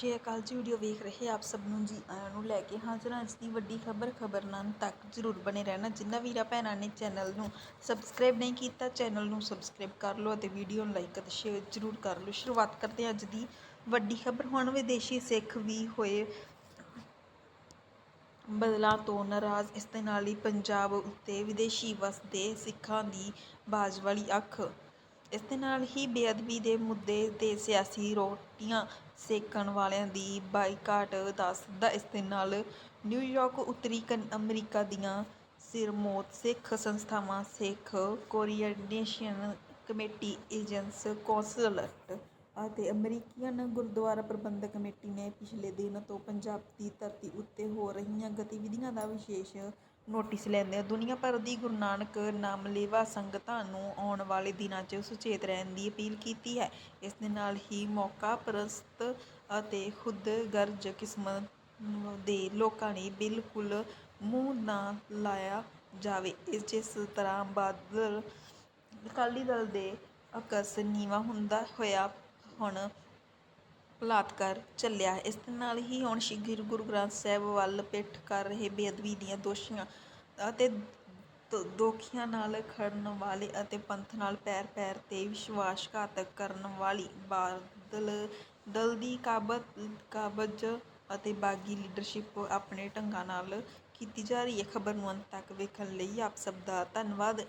ਸ਼੍ਰੀ ਅਕਾਲ ਜੀ ਵੀਡੀਓ ਵੇਖ ਰਹੇ ਆਪ ਸਭ ਨੂੰ ਜੀ ਆਇਆਂ ਨੂੰ ਲੈ ਕੇ ਹਾਜ਼ਰ ਹਾਂ। ਅੱਜ ਦੀ ਵੱਡੀ ਖਬਰ ਖਬਰ ਤੱਕ ਜ਼ਰੂਰ ਬਣੇ ਰਹਿਣਾ। ਜਿੰਨਾ ਵੀਰਾਂ ਭੈਣਾਂ ਨੇ ਚੈਨਲ ਨੂੰ ਸਬਸਕ੍ਰਾਈਬ ਨਹੀਂ ਕੀਤਾ ਚੈਨਲ ਨੂੰ ਸਬਸਕ੍ਰਾਈਬ ਕਰ ਲਓ ਅਤੇ ਵੀਡੀਓ ਨੂੰ ਲਾਈਕ ਅਤੇ ਸ਼ੇਅਰ ਜ਼ਰੂਰ ਕਰ ਲਓ। ਸ਼ੁਰੂਆਤ ਕਰਦੇ ਹਾਂ ਅੱਜ ਦੀ ਵੱਡੀ ਖਬਰ। ਹੁਣ ਵਿਦੇਸ਼ੀ ਸਿੱਖ ਵੀ ਹੋਏ ਬਦਲਾਂ ਤੋਂ ਨਾਰਾਜ਼। ਇਸ ਦੇ ਨਾਲ ਹੀ ਪੰਜਾਬ ਉੱਤੇ ਵਿਦੇਸ਼ੀ ਵਸਦੇ ਸਿੱਖਾਂ ਦੀ ਬਾਜ਼ ਵਾਲੀ ਅੱਖ। ਇਸ ਦੇ ਨਾਲ ਹੀ ਬੇਅਦਬੀ ਦੇ ਮੁੱਦੇ ਤੇ ਸਿਆਸੀ ਰੋਟੀਆਂ ਸੇਕਣ ਵਾਲਿਆਂ ਦੀ ਬਾਈਕਾਟ ਦਾ ਸਿੱਧਾ ਇਸ ਦੇ ਨਾਲ ਨਿਊਯਾਰਕ ਉੱਤਰੀ ਕਨ ਅਮਰੀਕਾ ਦੀਆਂ ਸਿਰਮੌਤ ਸਿੱਖ ਸੰਸਥਾਵਾਂ ਸਿੱਖ ਕੋਰੀਏਨੇਸ਼ਨ ਕਮੇਟੀ ਏਜੰਸ ਕੌਂਸਲਟ ਅਤੇ ਅਮਰੀਕਨ ਗੁਰਦੁਆਰਾ ਪ੍ਰਬੰਧਕ ਕਮੇਟੀ ਨੇ ਪਿਛਲੇ ਦਿਨ ਤੋਂ ਪੰਜਾਬ ਦੀ ਧਰਤੀ ਉੱਤੇ ਹੋ ਰਹੀਆਂ ਗਤੀਵਿਧੀਆਂ ਦਾ ਵਿਸ਼ੇਸ਼ ਨੋਟਿਸ ਲੈਂਦਿਆਂ ਦੁਨੀਆ ਭਰ ਦੀ ਗੁਰੂ ਨਾਨਕ ਨਾਮਲੇਵਾ ਸੰਗਤਾਂ ਨੂੰ ਆਉਣ ਵਾਲੇ ਦਿਨਾਂ 'ਚ ਸੁਚੇਤ ਰਹਿਣ ਦੀ ਅਪੀਲ ਕੀਤੀ ਹੈ। ਇਸ ਦੇ ਨਾਲ ਹੀ ਮੌਕਾ ਪ੍ਰਸਤ ਅਤੇ ਖੁਦਗਰਜ਼ ਕਿਸਮ ਦੇ ਲੋਕਾਂ ਨੇ ਬਿਲਕੁਲ ਮੂੰਹ ਨਾ ਲਾਇਆ ਜਾਵੇ। ਇਸ ਜਿਸ ਤਰ੍ਹਾਂ ਬਾਦਲ ਅਕਾਲੀ ਦਲ ਦੇ ਅਕਸ ਨੀਵਾ ਹੁੰਦਾ ਹੋਇਆ ਹੁਣ ਬਲਾਤਕਾਰ ਝੱਲਿਆ ਇਸ ਦੇ ਨਾਲ ਹੀ ਹੁਣ ਸ਼੍ਰੀ ਗੁਰੂ ਗ੍ਰੰਥ ਸਾਹਿਬ ਵੱਲ ਪਿੱਠ ਕਰ ਰਹੇ ਬੇਅਦਬੀ ਦੀਆਂ ਦੋਸ਼ੀਆਂ ਅਤੇ ਦੋਖੀਆਂ ਨਾਲ ਖੜਨ ਵਾਲੇ ਅਤੇ ਪੰਥ ਨਾਲ ਪੈਰ ਪੈਰ ਤੇ ਵਿਸ਼ਵਾਸਘਾਤ ਕਰਨ ਵਾਲੀ ਬਾਦਲ, ਦਲ ਦੀ ਕਾਬਤ, ਕਾਬਜ਼ ਅਤੇ ਬਾਗੀ ਲੀਡਰਸ਼ਿਪ ਆਪਣੇ ਢੰਗਾਂ ਨਾਲ ਕੀਤੀ ਜਾ ਰਹੀ ਹੈ। ਖਬਰ ਨੂੰ ਅੰਤ ਤੱਕ ਵੇਖਣ ਲਈ ਆਪ ਸਭ ਦਾ ਧੰਨਵਾਦ।